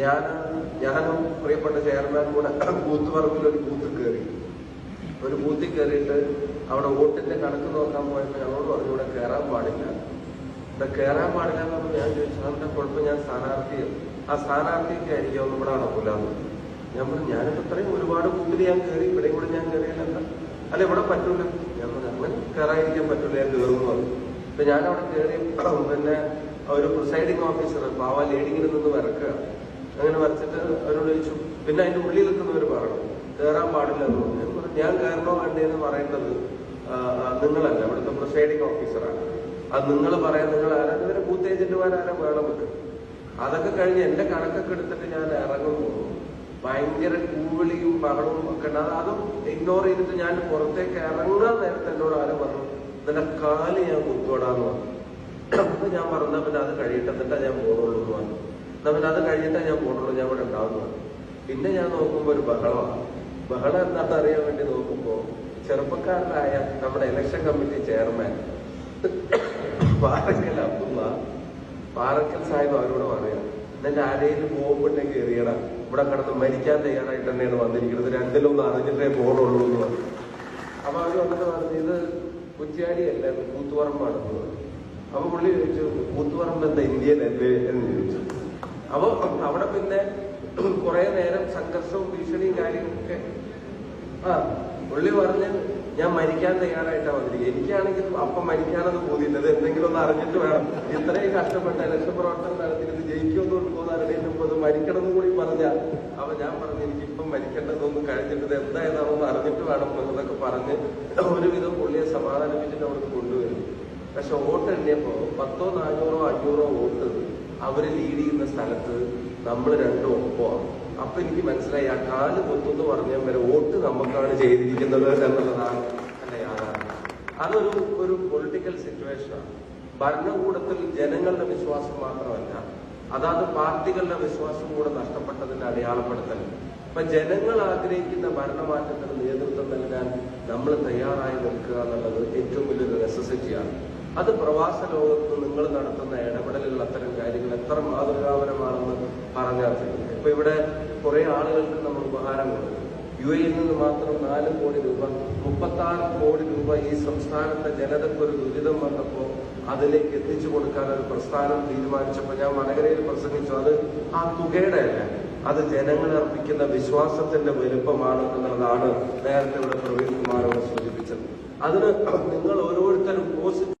ഞാൻ ഞാനും പ്രിയപ്പെട്ട ചെയർമാൻ കൂടെ ബൂത്ത് പറമ്പിൽ ഒരു ബൂത്ത് കയറി. ഒരു ബൂത്തിൽ കയറിയിട്ട് അവിടെ വോട്ടിന്റെ കണക്ക് നോക്കാൻ പോയപ്പോൾ ഞങ്ങളോട് പറഞ്ഞു ഇവിടെ കയറാൻ പാടില്ല. ഇവിടെ കയറാൻ പാടില്ല എന്ന് പറഞ്ഞപ്പോൾ ഞാൻ ചോദിച്ചു അതിന്റെ കുഴപ്പം ഞാൻ സ്ഥാനാർത്ഥി ആ സ്ഥാനാർത്ഥിക്ക് ആയിരിക്കും ഒന്നും ഇവിടെ നടക്കൂല എന്ന് ഞാൻ പറഞ്ഞു ഞാനിപ്പോ ഇത്രയും ഒരുപാട് ബൂത്തിൽ ഞാൻ കയറി ഇവിടെ കൂടെ ഞാൻ കയറിയില്ല അല്ല ഇവിടെ പറ്റൂല. ഞാൻ പറഞ്ഞു അങ്ങനെ കയറാതിരിക്കാൻ പറ്റൂല ഞാൻ കയറുമെന്ന് പറഞ്ഞു. അപ്പൊ ഞാൻ അവിടെ കയറി പിന്നെ ഒരു പ്രിസൈഡിങ് ഓഫീസർ പാവ ലേഡിങ്ങിൽ നിന്ന് വരക്കുക. അങ്ങനെ വരച്ചിട്ട് അവരോട് ചോദിച്ചു. പിന്നെ അതിന്റെ ഉള്ളിൽ നിൽക്കുന്നവർ പറഞ്ഞു കയറാൻ പാടില്ല എന്ന് പറഞ്ഞു. ഞാൻ കയറണോ വേണ്ടേന്ന് പറയേണ്ടത് നിങ്ങളല്ല. ഇവിടുത്തെ പ്രിസൈഡിങ് ഓഫീസറാണ്. അത് നിങ്ങൾ പറയാൻ നിങ്ങൾ ആരാ? ഇവരെ ബൂത്ത് ഏജന്റുമാരാരും? വേണം ഇത്. അതൊക്കെ കഴിഞ്ഞ് എന്റെ കണക്കൊക്കെ എടുത്തിട്ട് ഞാൻ ഇറങ്ങുന്നു. ഭയങ്കര കൂവിളിയും ബഹളവും ഒക്കെ ഉണ്ട്. അതും ഇഗ്നോർ ചെയ്തിട്ട് ഞാൻ പുറത്തേക്ക് ഇറങ്ങാൻ നേരത്തെ എന്നോട് ആരും പറഞ്ഞു? നിന്റെ കാൽ ഞാൻ കുത്തോടാന്ന് പറഞ്ഞു. അപ്പൊ ഞാൻ പറഞ്ഞ പിന്നെ അത് കഴിയട്ടെ എന്നിട്ടാ ഞാൻ പോകുന്നുള്ളൂ എന്ന് പറഞ്ഞു. പിന്നെ അത് കഴിഞ്ഞിട്ടാ ഞാൻ പോണുള്ളൂ ഞാൻ ഇവിടെ ഉണ്ടാവുന്നു പിന്നെ ഞാൻ നോക്കുമ്പോ ഒരു ബഹളമാണ് ബഹളം എന്താണെന്ന് അറിയാൻ വേണ്ടി നോക്കുമ്പോ ചെറുപ്പക്കാരനായ നമ്മുടെ election committee chairman Parakkal Abdulla Parakkal Sahib അവരോട് പറയാം എന്നിട്ട് ആരെയും പോകുമ്പോഴേക്ക് എറിയണം ഇവിടെ കിടന്ന് മരിക്കാൻ തയ്യാറായിട്ട് തന്നെയാണ് വന്നിരിക്കുന്നത്. രണ്ടിലൊന്നും അറിഞ്ഞിട്ടേ പോകണുള്ളൂ എന്ന് പറഞ്ഞു. അപ്പൊ അവർ വന്നിട്ട് പറഞ്ഞു ഇത് കുറ്റിയാടിയല്ല കൂത്തുപറമ്പാണ് അപ്പൊ പുള്ളി ചോദിച്ചു കൂത്തുപറമ്പ് എന്താ ഇന്ത്യയിലല്ലേ? എന്ന് ചോദിച്ചു. അപ്പൊ അവിടെ പിന്നെ കുറെ നേരം സംഘർഷവും ഭീഷണിയും കാര്യങ്ങളൊക്കെ ആ പുള്ളി പറഞ്ഞ് ഞാൻ മരിക്കാൻ തയ്യാറായിട്ടാ വന്നിരിക്കുക എനിക്കാണെങ്കിൽ അപ്പം മരിക്കാനൊന്ന് തോന്നിയിട്ടത് എന്തെങ്കിലും ഒന്ന് അറിഞ്ഞിട്ട് വേണം. ഇത്രയും കഷ്ടപ്പെട്ട ഇലക്ഷൻ പ്രവർത്തനം നടത്തിയിട്ട് ജയിക്കുമെന്ന് തോന്നാറില്ല അത് മരിക്കണം കൂടി പറഞ്ഞ അപ്പൊ ഞാൻ പറഞ്ഞു എനിക്കിപ്പം മരിക്കേണ്ടതൊന്നും കഴിഞ്ഞിട്ട് ഇത് എന്തായതാണെന്ന് അറിഞ്ഞിട്ട് വേണം എന്നൊക്കെ പറഞ്ഞ് ഒരുവിധം പുള്ളിയെ സമാധാനിപ്പിച്ചിട്ട് അവിടെ കൊണ്ടുവരും. പക്ഷെ വോട്ട് എണ്ണിയപ്പോ പത്തോ നാനൂറോ അഞ്ഞൂറോ വോട്ട് അവർ ലീഡ് ചെയ്യുന്ന സ്ഥലത്ത് നമ്മൾ രണ്ടും ഒപ്പമാണ്. അപ്പൊ എനിക്ക് മനസ്സിലായി ആ കാൽ പൊത്തുന്ന് പറഞ്ഞ വരെ വോട്ട് നമുക്കാണ് ചെയ്തിരിക്കുന്നത് എന്നുള്ളതാണ് യാഥാർത്ഥ്യം. അതൊരു ഒരു പൊളിറ്റിക്കൽ സിറ്റുവേഷനാണ് ഭരണകൂടത്തിൽ ജനങ്ങളുടെ വിശ്വാസം മാത്രമല്ല അതാത് പാർട്ടികളുടെ വിശ്വാസം കൂടെ നഷ്ടപ്പെട്ടതിന്റെ അടയാളപ്പെടുത്തൽ. ഇപ്പൊ ജനങ്ങൾ ആഗ്രഹിക്കുന്ന ഭരണമാറ്റത്തിന് നേതൃത്വം നൽകാൻ നമ്മൾ തയ്യാറായി നിൽക്കുക എന്നുള്ളത് ഏറ്റവും വലിയൊരു നെസസിറ്റിയാണ് അത് പ്രവാസ ലോകത്ത് നിങ്ങൾ നടത്തുന്ന ഇടപെടലുകൾ അത്തരം ഇവിടെ കുറെ ആളുകൾക്ക് നമ്മൾ ഉപഹാരം കൊടുക്കും യു എയിൽ നിന്ന് മാത്രം നാല് കോടി രൂപ മുപ്പത്തി ആറ് കോടി രൂപ ഈ സംസ്ഥാനത്തെ ജനതയ്ക്ക് ഒരു ദുരിതം വന്നപ്പോൾ അതിലേക്ക് എത്തിച്ചു കൊടുക്കാൻ ഒരു പ്രസ്ഥാനം തീരുമാനിച്ചപ്പോൾ ഞാൻ വടകരയിൽ പ്രസംഗിച്ചു അത് ആ തുകയുടെ അല്ല അത് ജനങ്ങൾ അർപ്പിക്കുന്ന വിശ്വാസത്തിന്റെ വലുപ്പമാണ് എന്നുള്ളതാണ് നേരത്തെ ഇവിടെ പ്രവീൺ കുമാരോട് സൂചിപ്പിച്ചത്. അതിന് നിങ്ങൾ ഓരോരുത്തരും പോസിറ്റീവ്